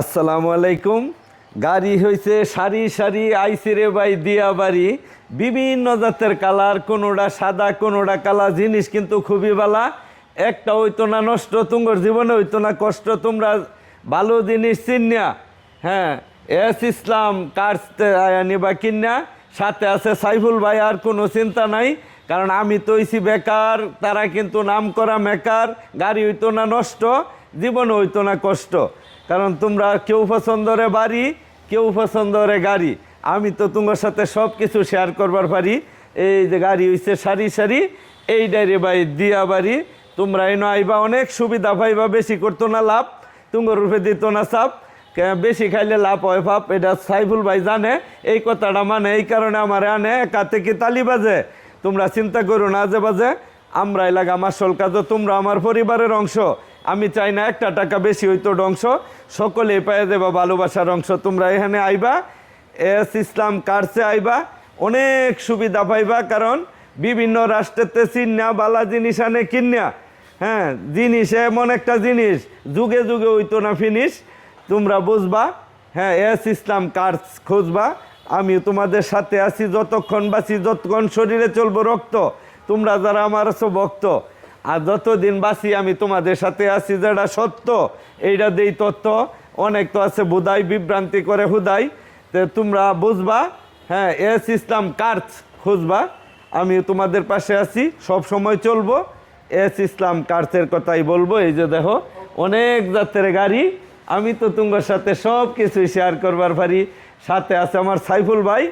আসসালামু আলাইকুম। গাড়ি হয়েছে সারি সারি আইসি রে বাই দিয়া বাড়ি। বিভিন্ন জাতের কালার কোনোটা সাদা কোনোটা কালা, জিনিস কিন্তু খুবই ভালা একটা হইতো না নষ্ট, তুঙ্গর জীবনে হইতো না কষ্ট, তোমরা ভালো জিনিস চিনিয়া হ্যাঁ এস ইসলাম কার্স নিবা কিনা সাথে আছে সাইফুল ভাই, আর কোনো চিন্তা নাই। কারণ আমি তো বেকার, তারা কিন্তু নাম করা মেকার। গাড়ি হইতো না নষ্ট। জীবনে হইতো না কষ্ট। কারণ তোমরা কেউ পছন্দরে বাড়ি, কেউ পছন্দরে গাড়ি। আমি তো তোমার সাথে সব কিছু শেয়ার করবার পারি। এই যে গাড়ি হইছে সারি সারি, এই ডাইরে বাই দিয়া বাড়ি। তোমরা এনে আইবা, অনেক সুবিধা পাইবা, বেশি করতো না লাভ। তোমার রূপে দিত না চাপ। বেশি খাইলে লাভ হয় ভাব এটা সাইফুল ভাই জানে। এই কথাটা মানে এই কারণে আমার আনে কাতে কি তালি বাজে। তোমরা চিন্তা করো না যে বাজে। আমরা এলাকা আমার কাজ তোমরা আমার পরিবারের অংশ। আমি চাই না একটা টাকা বেশি হইতো অংশ সকলে পেয়ে দেবা ভালোবাসার অংশ। তোমরা এখানে আইবা, এস ইসলাম কার্সে আইবা, অনেক সুবিধা পাইবা, কারণ বিভিন্ন রাষ্ট্রেতে চিন্না, বালা জিনিস আনে কিন্যা হ্যাঁ জিনিস এমন একটা জিনিস, যুগে যুগে হইতো না ফিনিশ তোমরা বুঝবা হ্যাঁ এস ইসলাম কার্স খুঁজবা। আমি তোমাদের সাথে আছি, যতক্ষণ বাঁচি, যতক্ষণ শরীরে চলবো রক্ত। তোমরা যারা আমার আছো, ভক্ত। আর যতদিন বাঁচি আমি তোমাদের সাথে আছি যেটা সত্য, এইটা দেই তথ্য অনেক তো আছে বুদাই, বিভ্রান্তি করে হুদাই। তো তোমরা বুঝবা হ্যাঁ এস ইসলাম কার্স খুঁজবা। আমি তোমাদের পাশে আছি, সব সময় চলবো। এস ইসলাম কার্সের কথাই বলব, এই যে দেখো, অনেক জাতের গাড়ি। আমি তো তোমার সাথে সব কিছুই শেয়ার করবার পারি। সাথে আছে আমার সাইফুল ভাই।